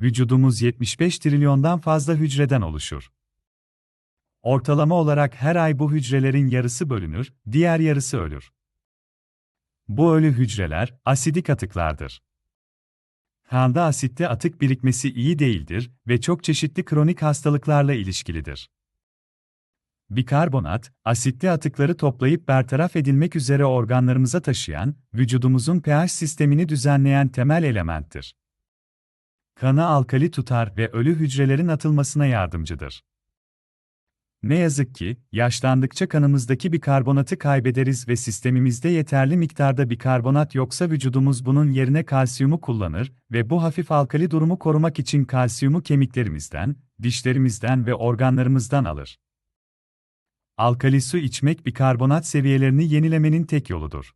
vücudumuz 75 trilyondan fazla hücreden oluşur. Ortalama olarak her ay bu hücrelerin yarısı bölünür, diğer yarısı ölür. Bu ölü hücreler asidik atıklardır. Kanda asitte atık birikmesi iyi değildir ve çok çeşitli kronik hastalıklarla ilişkilidir. Bikarbonat, asitli atıkları toplayıp bertaraf edilmek üzere organlarımıza taşıyan, vücudumuzun pH sistemini düzenleyen temel elementtir. Kanı alkali tutar ve ölü hücrelerin atılmasına yardımcıdır. Ne yazık ki, yaşlandıkça kanımızdaki bikarbonatı kaybederiz ve sistemimizde yeterli miktarda bikarbonat yoksa vücudumuz bunun yerine kalsiyumu kullanır ve bu hafif alkali durumu korumak için kalsiyumu kemiklerimizden, dişlerimizden ve organlarımızdan alır. Alkali su içmek bikarbonat seviyelerini yenilemenin tek yoludur.